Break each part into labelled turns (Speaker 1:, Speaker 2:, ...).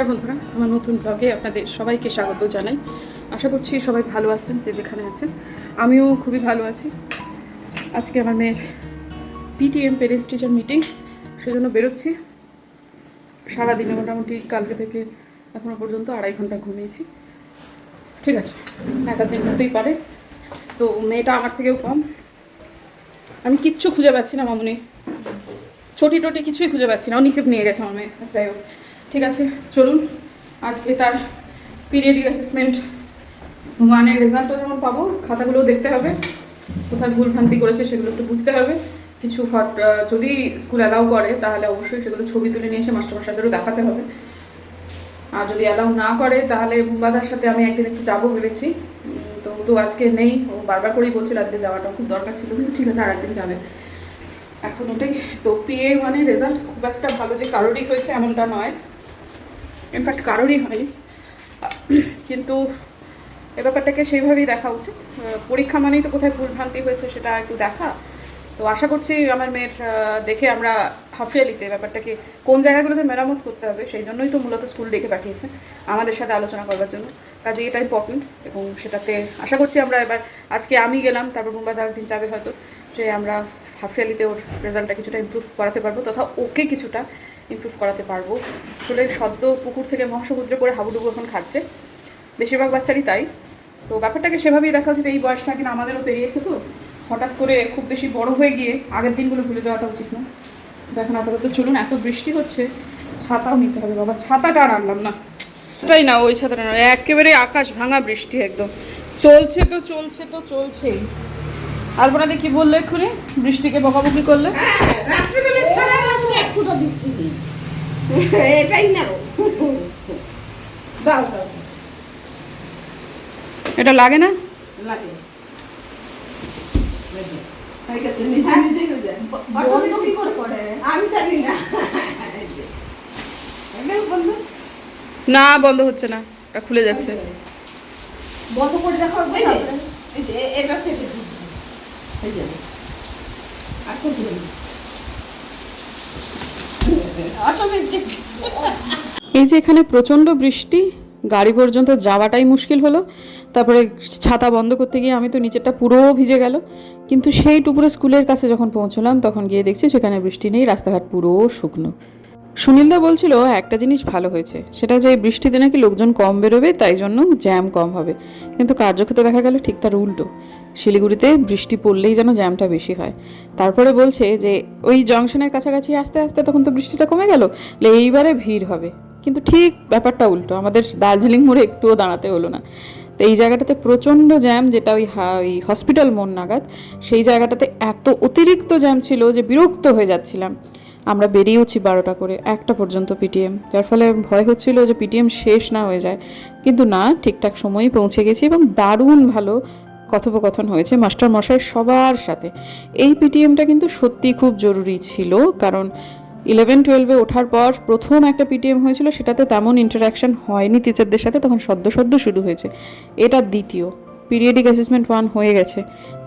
Speaker 1: নমস্কার বন্ধুরা আমার নতুন ব্লগে আপনাদের সবাইকে স্বাগত জানাই। আশা করছি সবাই ভালো আছেন যে যেখানে আছেন। আমিও খুবই ভালো আছি। আজকে আমার মেয়ের পিটিএম প্যারেন্টস টিচার মিটিং সেজন্য বেরোচ্ছি। সারাদিনে মোটামুটি কালকে থেকে এখনও পর্যন্ত আড়াই ঘণ্টা ঘুমিয়েছি। ঠিক আছে একাদিন হতেই পারে। তো মেয়েটা আমার থেকেও কম। আমি কিচ্ছু খুঁজে পাচ্ছি না মামুনি। ছোটি টোটি কিছুই খুঁজে পাচ্ছি না। ও নিচে নিয়ে গেছে আমার মেয়ে। আচ্ছা, যাই হোক। ঠিক আছে, চলুন। আজকে তার পিরিয়ড অ্যাসেসমেন্ট ওয়ানের রেজাল্টও যেমন পাবো, খাতাগুলোও দেখতে হবে। কোথায় ভুল ভ্রান্তি করেছে সেগুলো একটু বুঝতে হবে। কিছু যদি স্কুল অ্যালাউ করে, তাহলে অবশ্যই সেগুলো ছবি তুলে নিয়ে এসে মাস্টারমশাইদেরও দেখাতে হবে। আর যদি অ্যালাউ না করে, তাহলে বুম্বাদার সাথে আমি একদিন একটু যাব ভেবেছি। তো তো আজকে নেই, ও বারবার করেই বলছিল আজকে যাওয়াটা খুব দরকার ছিল। কিন্তু ঠিক আছে, আর একদিন যাবে। এখন ওটাই। তো পিএ মানে রেজাল্ট খুব একটা ভালো যে কারোরই হয়েছে এমনটা নয়। ইনফ্যাক্ট কারোরই হয়নি। কিন্তু এ ব্যাপারটাকে সেইভাবেই দেখা উচিত। পরীক্ষা মানেই তো কোথায় ভুল ভ্রান্তি হয়েছে সেটা একটু দেখা। তো আশা করছি আমার মেয়ের দেখে আমরা হাফিয়ালিতে ব্যাপারটাকে কোন জায়গাগুলোতে মেরামত করতে হবে, সেই জন্যই তো মূলত স্কুল ডেকে পাঠিয়েছে আমাদের সাথে আলোচনা করবার জন্য। কাজে এটা ইম্পর্টেন্ট এবং সেটাতে আশা করছি আমরা এবার, আজকে আমি গেলাম, তারপর মুম্বাই একদিন যাবে হয়তো, যে আমরা হাফিয়ালিতে ওর রেজাল্টটা কিছুটা ইমপ্রুভ করাতে পারব, তথা ওকে কিছুটা ইমপ্রুভ করাতে পারব। আসলে সদ্য পুকুর থেকে মহাসমুদ্রে করে হাবুডুবু এখন খাচ্ছে। বেশিরভাগ বাচ্চারই তাই। তো ব্যাপারটাকে সেভাবেই দেখা উচিত। এই বয়সটা কিনা আমাদেরও পেরিয়েছে তো। হঠাৎ করে খুব বেশি বড় হয়ে গিয়ে আগের দিনগুলো ভুলে যাওয়াটা উচিত না। দেখুন আপাতত চলুন এত বৃষ্টি হচ্ছে ছাতাও নিতে হবে বাবা। ছাতাটা আর আনলাম না। তাই না? ওই ছাতাটা না। একেবারে আকাশ ভাঙা বৃষ্টি একদম। চলছে তো চলছে তো চলছেই। আলপনাদি কি বললে এক্ষুনি? বৃষ্টিকে বকাবকি করলে
Speaker 2: রাত্রিবেলা সারা রাত এক ফুটা বৃষ্টি নেই এটাই না। দাও দাও।
Speaker 1: এটা লাগে না?
Speaker 2: লাগে। হয়ে? না। বন্ধ
Speaker 1: হচ্ছে না। এটা খুলে যাচ্ছে।
Speaker 2: বন্ধ করে রাখো একবার তারপরে। এই যে, এ- এটা চেপে দিই। এই যে। আর তো Automatic।
Speaker 1: এই যে এখানে প্রচণ্ড বৃষ্টি, গাড়ি পর্যন্ত যাওয়াটাই মুশকিল হলো। তারপরে ছাতা বন্ধ করতে গিয়ে আমি তো নিচেরটা পুরো ভিজে গেল। কিন্তু সেই টুকুরে স্কুলের কাছে যখন পৌঁছলাম, তখন গিয়ে দেখছি সেখানে বৃষ্টি নেই, রাস্তাঘাট পুরো শুকনো। সুনীলদা বলছিল, একটা জিনিস ভালো হয়েছে। সেটা যে বৃষ্টিতে নাকি লোকজন কম বেরোবে, তাই জন্য জ্যাম কম হবে। কিন্তু কার্যক্ষেত্রে দেখা গেল ঠিক তার উল্টো। শিলিগুড়িতে বৃষ্টি পড়লেই যেন জ্যামটা বেশি হয়। তারপরে বলছে যে, ওই জংশনের কাছাকাছি আস্তে আস্তে তখন তো বৃষ্টিটা কমে গেল এইবারে ভিড় হবে। কিন্তু ঠিক ব্যাপারটা উল্টো, আমাদের দার্জিলিং মোড়ে একটুও দাঁড়াতে হলো না। তো এই জায়গাটাতে প্রচণ্ড জ্যাম, যেটা ওই ওই হসপিটাল মোড় নাগাদ, সেই জায়গাটাতে এত অতিরিক্ত জ্যাম ছিল যে বিরক্ত হয়ে যাচ্ছিলাম। আমরা বেরিয়েওছি বারোটা করে, একটা পর্যন্ত পিটিএম যার ফলে ভয় হচ্ছিল যে পিটিএম শেষ না হয়ে যায়। কিন্তু না, ঠিকঠাক সময়েই পৌঁছে গেছি এবং দারুণ ভালো কথোপকথন হয়েছে মাস্টার মশাই সবার সাথে। এই পিটিএমটা কিন্তু সত্যি খুব জরুরি ছিল, কারণ ইলেভেন টুয়েলভে ওঠার পর প্রথম একটা পিটিএম হয়েছিল, সেটাতে তেমন ইন্টারাকশন হয়নি টিচারদের সাথে, তখন সদ্য সদ্য শুরু হয়েছে। এটা দ্বিতীয়। পিরিয়ডিক অ্যাসেসমেন্ট ওয়ান হয়ে গেছে।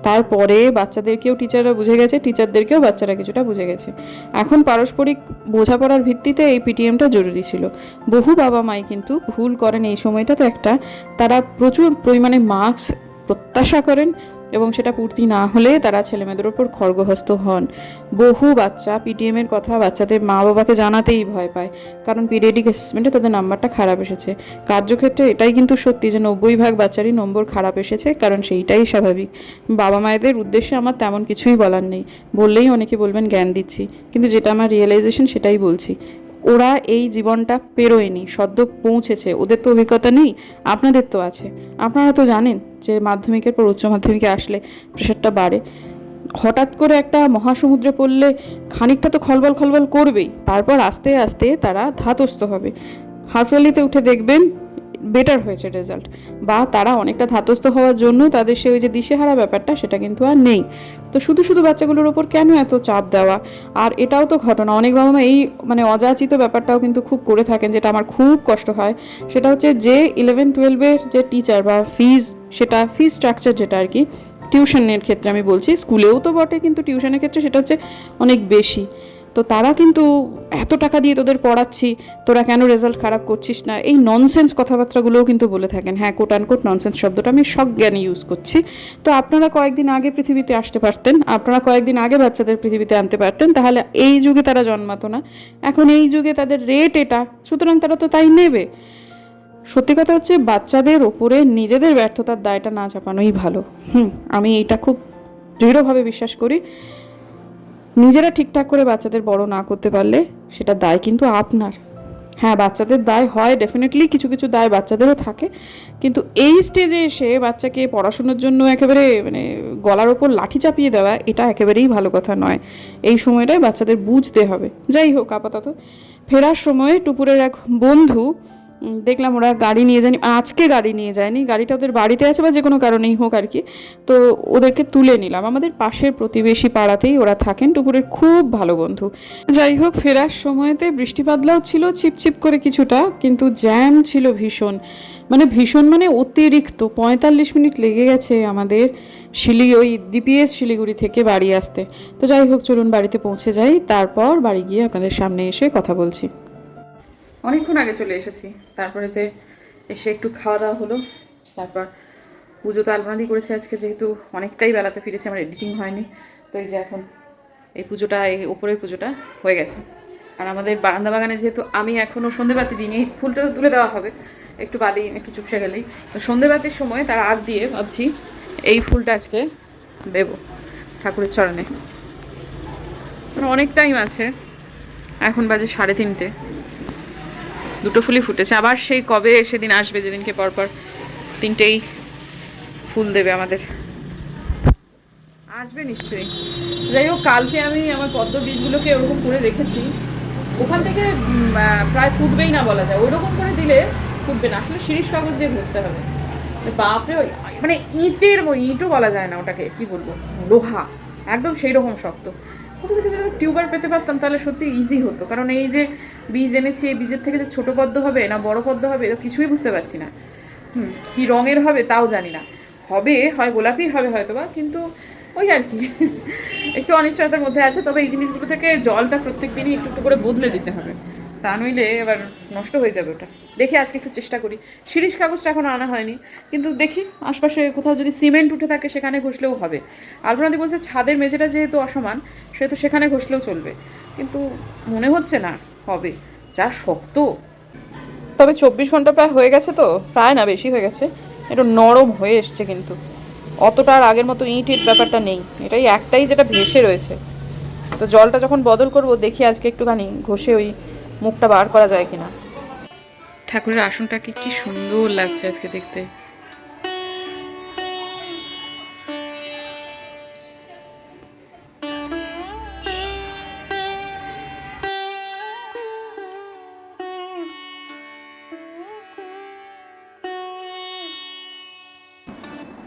Speaker 1: তারপরে বাচ্চাদেরকেও টিচাররা বুঝে গেছে টিচারদেরকেও বাচ্চারা কিছুটা বুঝে গেছে। এখন পারস্পরিক বোঝাপড়ার ভিত্তিতে এই পিটিএমটা জরুরি ছিল। বহু বাবা মাই কিন্তু ভুল করেন এই সময়টাতে একটা, তারা প্রচুর পরিমাণে মার্কস প্রত্যাশা করেন এবং সেটা পূর্তি না হলে তারা ছেলেমেয়েদের ওপর খড়গহস্ত হন। বহু বাচ্চা পিটিএম এর কথা বাচ্চাদের মা বাবাকে জানাতেই ভয় পায়, কারণ পিরিয়ডিক অ্যাসেসমেন্টে তাদের নাম্বারটা খারাপ এসেছে। কার্যক্ষেত্রে এটাই কিন্তু সত্যি যে নব্বই ভাগ বাচ্চারই নম্বর খারাপ এসেছে, কারণ সেইটাই স্বাভাবিক। বাবা মায়েদের উদ্দেশ্যে আমার তেমন কিছুই বলার নেই। বললেই অনেকে বলবেন জ্ঞান দিচ্ছি, কিন্তু যেটা আমার রিয়েলাইজেশন সেটাই বলছি। ওরা এই জীবনটা পেরোয়নি, সদ্য পৌঁছেছে, ওদের তো অভিজ্ঞতা নেই, আপনাদের তো আছে। আপনারা তো জানেন যে মাধ্যমিকের পর উচ্চ মাধ্যমিকে আসলে প্রেশারটা বাড়ে। হঠাৎ করে একটা মহাসমুদ্রে পড়লে খানিকটা তো খলবল খলবল করবেই, তারপর আস্তে আস্তে তারা ধাতস্থ হবে। হাফলিতে উঠে দেখবেন বেটার হয়েছে রেজাল্ট বা তারা অনেকটা ধাতস্থ হওয়ার জন্য তাদের সে ওই যে দিশেহারা ব্যাপারটা, সেটা কিন্তু আর নেই। তো শুধু শুধু বাচ্চাগুলোর ওপর কেন এত চাপ দেওয়া? আর এটাও তো ঘটনা। অনেক বাবা মা এই মানে অযাচিত ব্যাপারটাও কিন্তু খুব করে থাকেন, যেটা আমার খুব কষ্ট হয়। সেটা হচ্ছে যে ইলেভেন টুয়েলভের যে টিচার বা ফিজ সেটা ফিজ স্ট্রাকচার যেটা আর কি টিউশনের ক্ষেত্রে আমি বলছি, স্কুলেও তো বটে, কিন্তু টিউশনের ক্ষেত্রে সেটা হচ্ছে অনেক বেশি। তো তারা কিন্তু এত টাকা দিয়ে তোদের পড়াচ্ছি, তোরা কেন রেজাল্ট খারাপ করছিস না? এই ননসেন্স কথাবার্তাগুলোও কিন্তু বলে থাকেন। হ্যাঁ কোট আনকোট ননসেন্স শব্দটা আমি সজ্ঞানে ইউজ করছি। তো আপনারা কয়েকদিন আগে পৃথিবীতে আসতে পারতেন, আপনারা কয়েকদিন আগে বাচ্চাদের পৃথিবীতে আনতে পারতেন, তাহলে এই যুগে তারা জন্মাতো না। এখন এই যুগে তাদের রেট এটা, সুতরাং তারা তো তাই নেবে। সত্যি কথা হচ্ছে, বাচ্চাদের ওপরে নিজেদের ব্যর্থতার দায়টা না চাপানোই ভালো। হুম, আমি এইটা খুব দৃঢ়ভাবে বিশ্বাস করি। নিজেরা ঠিকঠাক করে বাচ্চাদের বড় না করতে পারলে সেটা দায় কিন্তু আপনার। হ্যাঁ বাচ্চাদের দায় হয় ডেফিনেটলি কিছু কিছু দায় বাচ্চাদেরও থাকে। কিন্তু এই স্টেজে এসে বাচ্চাকে পড়াশুনোর জন্য একেবারে মানে গলার ওপর লাঠি চাপিয়ে দেওয়া, এটা একেবারেই ভালো কথা নয়। এই সময়টায় বাচ্চাদের বুঝতে হবে। যাই হোক, আপাতত ফেরার সময় টুপুরের এক বন্ধু দেখলাম ওরা গাড়ি নিয়ে যায়নি, আজকে গাড়ি নিয়ে যায়নি, গাড়িটা ওদের বাড়িতে আছে বা যে কোনো কারণেই হোক আর কি। তো ওদেরকে তুলে নিলাম। আমাদের পাশের প্রতিবেশী পাড়াতেই ওরা থাকেন টুপুরের খুব ভালো বন্ধু। যাই হোক, ফেরার সময়তে বৃষ্টি বাদলাও ছিল, ছিপছিপ করে কিছুটা, কিন্তু জ্যাম ছিল ভীষণ। মানে ভীষণ মানে অতিরিক্ত, পঁয়তাল্লিশ মিনিট লেগে গেছে আমাদের শিলি, ওই ডিপিএস শিলিগুড়ি থেকে বাড়ি আসতে। তো যাই হোক, চলুন বাড়িতে পৌঁছে যাই, তারপর বাড়ি গিয়ে আপনাদের সামনে এসে কথা বলছি। অনেকক্ষণ আগে চলে এসেছি। তারপরেতে এসে একটু খাওয়া দাওয়া হলো। তারপর পুজো তো আলমাদি করেছে আজকে, যেহেতু অনেকটাই বেলাতে ফিরেছে, আমার এডিটিং হয়নি। তো এই যে এখন এই পুজোটা, এই ওপরের পুজোটা হয়ে গেছে। আর আমাদের বারান্দা বাগানে যেহেতু আমি এখনও সন্ধেবাতি দিইনি, ফুলটা তো তুলে দেওয়া হবে। একটু বাদেই একটু চুপসে গেলেই। তো সন্ধেবাতির সময় তার আগ দিয়ে ভাবছি এই ফুলটা আজকে দেব ঠাকুরের চরণে। মানে অনেক টাইম আছে। এখন বাজে সাড়ে তিনটে। দুটো ফুলই ফুটেছে। আবার সেই কবে সেদিন আসবে, যেদিনকে পরপর তিনটেই ফুল দেবে আমাদের। আসবে নিশ্চয়ই। যাই হোক, কালকে আমি আমার পদ্ম বীজগুলোকে ওরকম করে রেখেছি। ওখান থেকে প্রায় ফুটবেই না বলা যায়। ওরকম করে দিলে ফুটবে না। আসলে শিরিষ কাগজ দিয়ে ঘষতে হবে। বাপরে, ওই মানে ইটের ইটও বলা যায় না ওটাকে। কি বলব? লোহা। একদম সেই রকম শক্ত। থেকে যদি টিউবার পেতে পারতাম, তাহলে সত্যি ইজি হতো। কারণ এই যে বীজ এনেছি, এই বীজের থেকে যে ছোট পদ্ম হবে না বড় পদ্ম হবে, এটা কিছুই বুঝতে পারছি না। হুম, কী রঙের হবে তাও জানি না। হবে, হয় গোলাপি, হবে হয়তো বা কিন্তু ওই আর কি। একটু অনিশ্চয়তার মধ্যে আছে, তবে এই জিনিসগুলো থেকে জলটা প্রত্যেক দিনই একটু একটু করে বদলে দিতে হবে। তা নইলে এবার নষ্ট হয়ে যাবে ওটা। দেখি আজকে একটু চেষ্টা করি। সিরিজ কাগজটা এখনও আনা হয়নি, কিন্তু দেখি আশপাশে কোথাও যদি সিমেন্ট উঠে থাকে সেখানে ঘষলেও হবে। আলপনাদি বলছে ছাদের মেঝেটা যেহেতু অসমান, সেহেতু সেখানে ঘষলেও চলবে। কিন্তু মনে হচ্ছে না হবে, যা শক্ত। তবে চব্বিশ ঘণ্টা প্রায় হয়ে গেছে তো, প্রায় না, বেশি হয়ে গেছে। একটু নরম হয়ে এসছে কিন্তু। অতটা আর আগের মতো ইট ইট ব্যাপারটা নেই। এটাই একটাই যেটা ভেসে রয়েছে। তো জলটা যখন বদল করব, দেখি আজকে একটুখানি ঘষে ওই মুখটা বার করা যায় কিনা। ঠাকুরের আসনটাকে কি সুন্দর লাগছে আজকে দেখতে।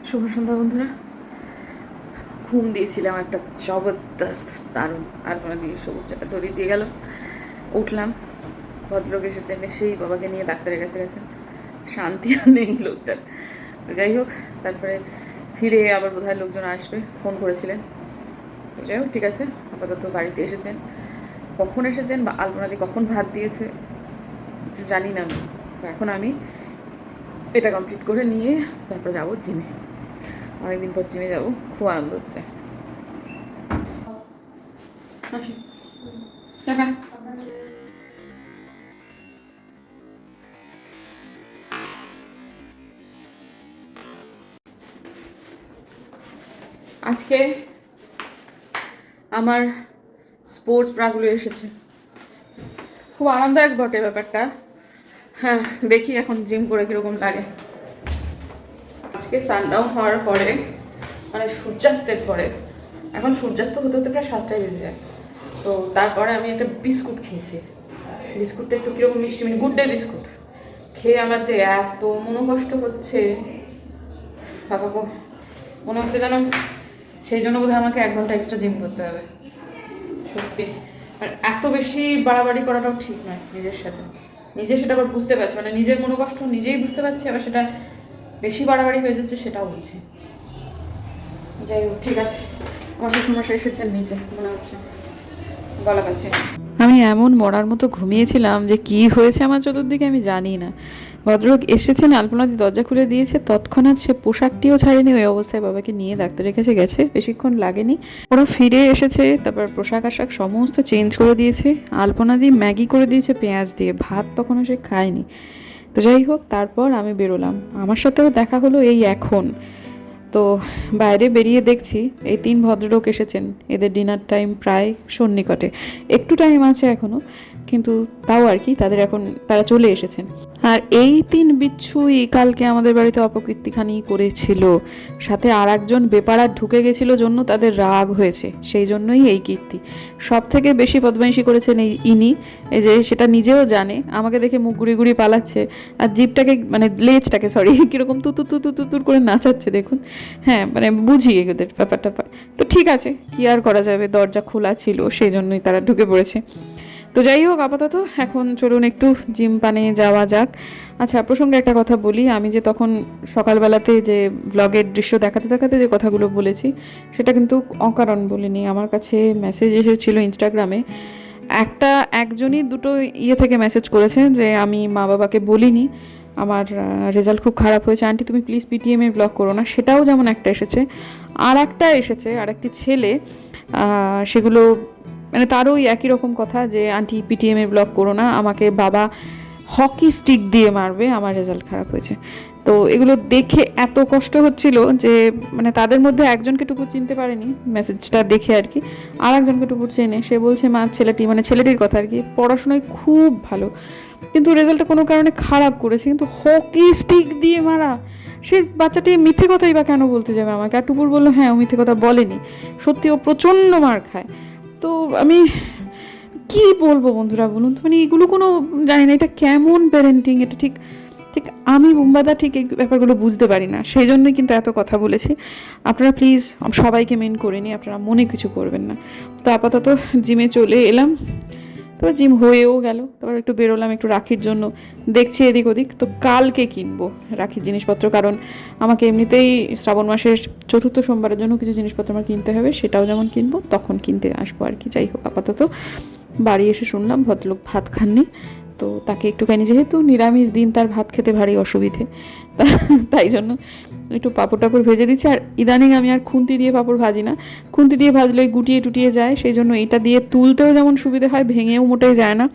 Speaker 1: শুভ সন্ধ্যা বন্ধুরা। ঘুম দিয়েছিলাম একটা জবরদস্ত দারুণ। আর কোনো দিয়ে সবুজ চাটা ধরিয়ে দিয়ে গেল। উঠলাম। ভদ্রলোক এসেছেন সেই বাবাকে নিয়ে ডাক্তারের কাছে গেছেন। শান্তি আর নেই লোকটার। যাই হোক, তারপরে ফিরে আবার বোধহয় লোকজন আসবে, ফোন করেছিলেন। তো যাই হোক, ঠিক আছে, আপাতত বাড়িতে এসেছেন। কখন এসেছেন বা আলপনাদি কখন ভাত দিয়েছে জানি না আমি। তো এখন আমি এটা কমপ্লিট করে নিয়ে তারপর যাব জিমে। অনেকদিন পর জিমে যাব, খুব আনন্দ হচ্ছে। আসি। আজকে আমার স্পোর্টস ব্রাগুলো এসেছে। খুব আনন্দদায়ক বটে ব্যাপারটা। হ্যাঁ দেখি এখন জিম করে কীরকম লাগে। আজকে সানডাউন হওয়ার পরে মানে সূর্যাস্তের পরে, এখন সূর্যাস্ত হতে হতে প্রায় সাতটায় বেজে যায়। তো তারপরে আমি একটা বিস্কুট খেয়েছি। বিস্কুটটা একটু কীরকম মিষ্টি মানে গুড ডে বিস্কুট। খেয়ে আমার যে এত মনোকষ্ট হচ্ছে, বাবা গো, মনে হচ্ছে যেন সেই জন্য বোধহয় আমাকে এক ঘণ্টা এক্সট্রা জিম করতে হবে। সত্যি। আর এত বেশি বাড়াবাড়ি করাটাও ঠিক নয় নিজের সাথে। নিজে সেটা আবার বুঝতে পারছি মানে নিজের মনোকষ্ট নিজেই বুঝতে পারছি, আবার সেটা বেশি বাড়াবাড়ি হয়ে যাচ্ছে সেটাও বলছি। যাই হোক, ঠিক আছে। আমার শ্বশুরমশাই এসেছেন নিচে, মনে হচ্ছে। গলা কাটছে আমি এমন মরার মতো ঘুমিয়েছিলাম যে কি হয়েছে আমার চতুর্দিকে আমি জানি না। ভদ্রলোক এসেছেন আলপনাদি দরজা খুলে দিয়েছে। তৎক্ষণাৎ সে পোশাকটিও ছাড়েনি, ওই অবস্থায় বাবাকে নিয়ে ডাক্তারের কাছে গেছে। বেশিক্ষণ লাগেনি। ওরা ফিরে এসেছে, তারপর পোশাক আশাক সমস্ত চেঞ্জ করে দিয়েছে। আলপনাদি ম্যাগি করে দিয়েছে, পেঁয়াজ দিয়ে। ভাত তখনও সে খায়নি। তো যাই হোক, তারপর আমি বেরোলাম। আমার সাথেও দেখা হলো এই এখন। তো বাইরে বেরিয়ে দেখছি, এই তিন ভদ্রলোক এসেছেন। এদের ডিনার টাইম প্রায় সন্নিকটে। একটু টাইম আছে এখনও। কিন্তু তাও আর কি, তাদের এখন তারা চলে এসেছেন। আর এই তিন বিচ্ছুই কালকে আমাদের বাড়িতে অপকীর্তিখানি করেছিল। সাথে আর একজন বেপারা ঢুকে গেছিল জন্য তাদের রাগ হয়েছে, সেই জন্যই এই কীর্তি। সব থেকে বেশি বদমাইশি করেছেন এই ইনি, এই যে সেটা নিজেও জানে, আমাকে দেখে মুখ গুড়ি গুড়ি পালাচ্ছে, আর জিপটাকে মানে লেজটাকে সরি কীরকম তুতু তুতু তুতুর করে নাচাচ্ছে, দেখুন। হ্যাঁ মানে বুঝি এদের ব্যাপারটা তো ঠিক আছে, কি আর করা যাবে, দরজা খোলা ছিল, সেই জন্যই তারা ঢুকে পড়েছে। তো যাই হোক, আপাতত এখন চলুন একটু জিম পানে যাওয়া যাক। আচ্ছা প্রসঙ্গে একটা কথা বলি। আমি যে তখন সকালবেলাতে যে ব্লগের দৃশ্য দেখাতে দেখাতে যে কথাগুলো বলেছি, সেটা কিন্তু অকারণ বলিনি। আমার কাছে মেসেজ এসেছিল ইনস্টাগ্রামে একটা, একজনই দুটো ইয়ে থেকে মেসেজ করেছে যে, আমি মা বাবাকে বলিনি। আমার রেজাল্ট খুব খারাপ হয়েছে। আন্টি, তুমি প্লিজ পিটিএম ব্লগ করো না। সেটাও যেমন একটা এসেছে। আর একটা এসেছে আর একটি ছেলে সেগুলো মানে তারও ওই একই রকম কথা যে, আন্টি পিটিএম ব্লগ করো না, আমাকে বাবা হকি স্টিক দিয়ে মারবে, আমার রেজাল্ট খারাপ হয়েছে। তো এগুলো দেখে এত কষ্ট হচ্ছিল যে মানে তাদের মধ্যে একজনকে টুকু চিনতে পারেনি মেসেজটা দেখে আর কি। আর একজনকে টুকু চেনে, সে বলছে, মা, ছেলেটি মানে ছেলেটির কথা আর কি, পড়াশোনায় খুব ভালো, কিন্তু রেজাল্টটা কোনো কারণে খারাপ করেছে, কিন্তু হকি স্টিক দিয়ে মারা। সে বাচ্চাটি মিথ্যে কথাই বা কেন বলতে যাবে আমাকে? আর টুপুর বলল হ্যাঁ ও মিথ্যে কথা বলেনি। সত্যি ও প্রচণ্ড মার খায়। তো আমি কি বলব বন্ধুরা বলুন তো? মানে এগুলো কোনো জানি না, এটা কেমন প্যারেন্টিং এটা ঠিক ঠিক আমি বুম্বাদা ঠিক এই ব্যাপারগুলো বুঝতে পারি না। সেই জন্যই কিন্তু এত কথা বলেছি। আপনারা প্লিজ সবাইকে মেন করে নিই আপনারা মনে কিছু করবেন না। তো আপাতত জিমে চলে এলাম। তারপর জিম হয়েও গেল। তারপর একটু বেরোলাম, একটু রাখির জন্য। দেখছি এদিক ওদিক, তো কালকে কিনবো রাখির জিনিসপত্র, কারণ আমাকে এমনিতেই শ্রাবণ মাসের চতুর্থ সোমবারের জন্য কিছু জিনিসপত্র আমার কিনতে হবে, সেটাও যেমন কিনবো, তখন কিনতে আসব আর কি। যাই হোক, আপাতত বাড়ি এসে শুনলাম, ভদ্রলোক ভাত খাননি। তো তাকে একটুখানি, যেহেতু নিরামিষ দিন, তার ভাত খেতে ভারী অসুবিধে। তাই জন্য একটু পাঁপড় টাপড় ভেজে দিচ্ছি। আর ইদানিং আমি আর খুন্তি দিয়ে পাঁপড় ভাজি না। খুন্তি দিয়ে ভাজলে গুটিয়ে টুটিয়ে যায়, সেই জন্য এটা দিয়ে তুলতেও যেমন সুবিধা হয়, ভেঙেও মোটেই যায় না।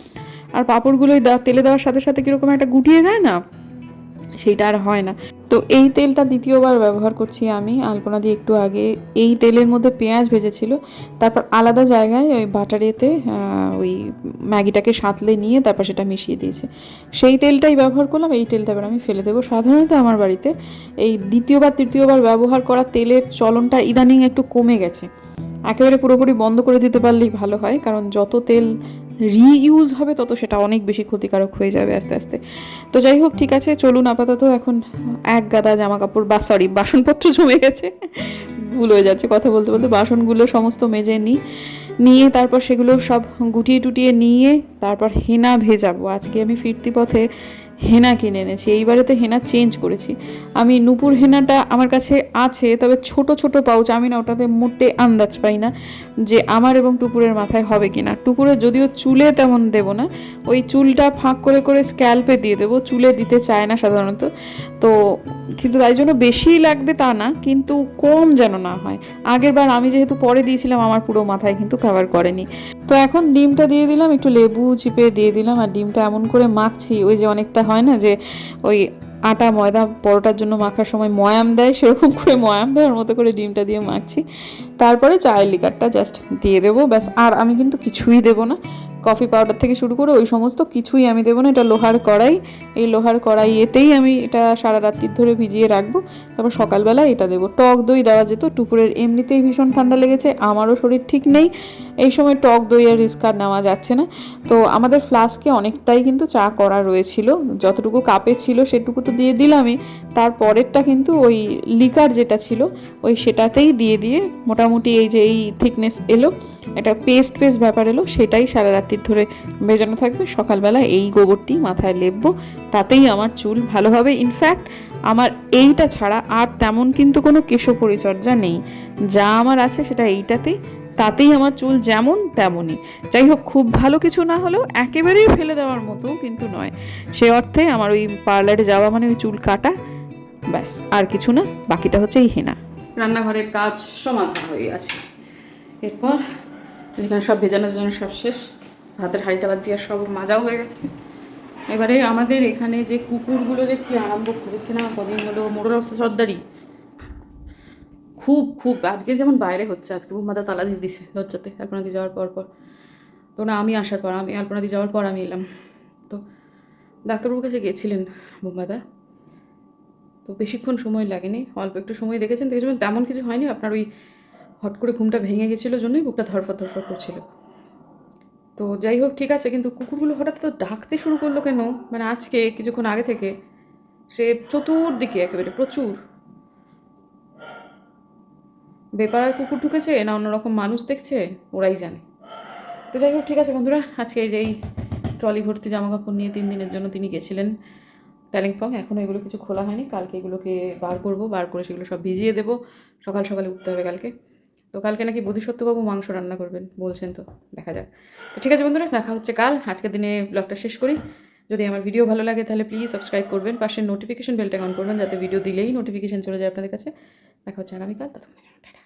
Speaker 1: আর পাঁপড়গুলোই তেলে দেওয়ার সাথে সাথে কীরকম একটা গুটিয়ে যায় না, সেইটা আর হয় না। তো এই তেলটা দ্বিতীয়বার ব্যবহার করছি আমি। আলপনা দিয়ে একটু আগে এই তেলের মধ্যে পেঁয়াজ ভেজেছিল। তারপর আলাদা জায়গায় ওই বাটারেতে ওই ম্যাগিটাকে সাঁতলে নিয়ে তারপর সেটা মিশিয়ে দিয়েছে। সেই তেলটাই ব্যবহার করলাম, এই তেলটা এবার আমি ফেলে দেবো। সাধারণত আমার বাড়িতে এই দ্বিতীয়বার, তৃতীয়বার ব্যবহার করা তেলের চলনটা ইদানিং একটু কমে গেছে। একেবারে পুরোপুরি বন্ধ করে দিতে পারলেই ভালো হয়, কারণ যত তেল রিইউজ হবে, তত সেটা অনেক বেশি ক্ষতিকারক হয়ে যাবে আস্তে আস্তে। তো যাই হোক, ঠিক আছে, চলুন আপাতত এখন এক গাদা জামা কাপড় বা সরি বাসনপত্র জমে গেছে। ভুল হয়ে যাচ্ছে কথা বলতে বলতে, বাসনগুলো সমস্ত মেজে নিই। নিয়ে তারপর সেগুলো সব গুটিয়ে টুটিয়ে নিয়ে তারপর হেনা ভেজাবো। আজকে আমি ফিরতি পথে হেনা কিনে এনেছি। এইবারেতে হেনা চেঞ্জ করেছি। আমি নুপুর হেনাটা আমার কাছে আছে, তবে ছোট ছোট পাউচ আমি না, ওটাতে মোটে আন্দাজ পাই না যে আমার এবং টুপুরের মাথায় হবে কি না টুপুরের যদিও চুলে তেমন দেব না, ওই চুলটা ফাঁক করে করে স্ক্যাল্পে দিয়ে দেবো, চুলে দিতে চায় না সাধারণত। তো কিন্তু তাই জন্য বেশি লাগবে তা না, কিন্তু কম যেন না হয়। আগের বার আমি যেহেতু পরে দিয়েছিলাম, আমার পুরো মাথায় কিন্তু কভার করেনি। তো এখন ডিমটা দিয়ে দিলাম, একটু লেবু চিপে দিয়ে দিলাম আর ডিমটা এমন করে মাখছি, ওই যে অনেকটা হয় না যে ওই আটা, ময়দা পরোটার জন্য মাখার সময় ময়াম দেয়, সেরকম করে ময়াম দেওয়ার মতো করে ডিমটা দিয়ে মাখছি। তারপরে চায়ের লিকারটা জাস্ট দিয়ে দেবো, ব্যাস। আর আমি কিন্তু কিছুই দেবো না। কফি পাউডার থেকে শুরু করে ওই সমস্ত কিছুই আমি দেবো না। এটা লোহার কড়াই। এই লোহার কড়াই এতেই আমি এটা সারা রাত্রির ধরে ভিজিয়ে রাখব। তারপর সকালবেলা এটা দেবো। টক দই দেওয়া যেত টুপুরের এমনিতেই ভীষণ ঠান্ডা লেগেছে। আমারও শরীর ঠিক নেই। এই সময় টক দই আর রিস্ক আর নেওয়া যাচ্ছে না। তো আমাদের ফ্লাস্কে অনেকটাই কিন্তু চা করা রয়েছিল। যতটুকু কাপে ছিল সেটুকু তো দিয়ে দিলামই। তারপরেরটা কিন্তু ওই লিকার যেটা ছিল, ওই সেটাতেই দিয়ে দিয়ে মোটামুটি এই যে এই থিকনেস এলো, একটা পেস্ট পেস্ট ব্যাপার এলো, সেটাই সারা রাত্রির ধরে ভেজানো থাকবে। সকালবেলা এই গোবরটি মাথায় লেপবো, তাতেই আমার চুল ভালো হবে। ইনফ্যাক্ট আমার এইটা ছাড়া আর তেমন কিন্তু কোনো কেশ পরিচর্যা নেই। যা আমার আছে সেটা এইটাতেই, তাতেই আমার চুল যেমন তেমনই। যাই হোক, খুব ভালো কিছু না হলেও একেবারেই ফেলে দেওয়ার মতো কিন্তু নয়। সে অর্থে আমার ওই পার্লারে যাওয়া মানে ওই চুল কাটা, ব্যাস, আর কিছু না, বাকিটা হচ্ছে এই হেনা। রান্নাঘরের কাজ সমাধান হয়ে আছে এরপর এখানে সব ভেজানোর জন্য সব শেষ। ভাতের হাঁড়িটা বাদ দিয়ে সব মাজাও হয়ে গেছে। এবারে আমাদের এখানে যে কুকুরগুলো যে কি আরম্ভ করেছে না কদিন হলো মোড়ল সর্দারি। খুব খুব, আজকে যেমন বাইরে হচ্ছে, আজকে বুম্মাদা তালা দিয়ে দিছে দরজাতে আলপনা দিয়ে যাওয়ার পর পর। তো না, আমি আসার পর, আমি আলপনা দিয়ে যাওয়ার পর আমি এলাম। তো ডাক্তারবাবুর কাছে গিয়েছিলেন বুম্মাদা তো বেশিক্ষণ সময় লাগেনি। অল্প একটু সময় দেখেছেন দেখেছেন, তেমন কিছু হয়নি। আপনার ওই হট করে ঘুমটা ভেঙে গেছিল জন্যই বুকটা ধরফর ধরফর করছিল। তো যাই হোক, ঠিক আছে, কিন্তু কুকুরগুলো হঠাৎ তো ডাকতে শুরু করল কেন? মানে আজকে, কিছুক্ষণ আগে থেকে, সে চতুর্দিকে একেবারে প্রচুর। বেপাড়ার কুকুর ঢুকেছে না অন্যরকম মানুষ দেখছে? ওরাই জানে। তো যাই হোক, ঠিক আছে বন্ধুরা, আজকে এই যে এই ট্রলি ভর্তি জামা কাপড় নিয়ে তিন দিনের জন্য তিনি গেছিলেন। কালিম্পং এখনও এগুলো কিছু খোলা হয়নি। কালকে এগুলোকে বার করব, বার করে সেগুলো সব ভিজিয়ে দেবো। সকাল সকালে উঠতে হবে কালকে। তো কালকে নাকি বোধিসত্ত্ববাবু মাংস রান্না করবেন বলছেন তো, দেখা যাক। তো ঠিক আছে বন্ধুরা, দেখা হচ্ছে কাল। আজকের দিনে ব্লগটা শেষ করি। যদি আমার ভিডিও ভালো লাগে তাহলে প্লিজ সাবস্ক্রাইব করবেন। পাশে নোটিফিকেশন বেলটা অন করবেন যাতে ভিডিও দিলেই নোটিফিকেশন চলে যায় আপনাদের কাছে। দেখা হচ্ছে আগামীকাল, ততক্ষণ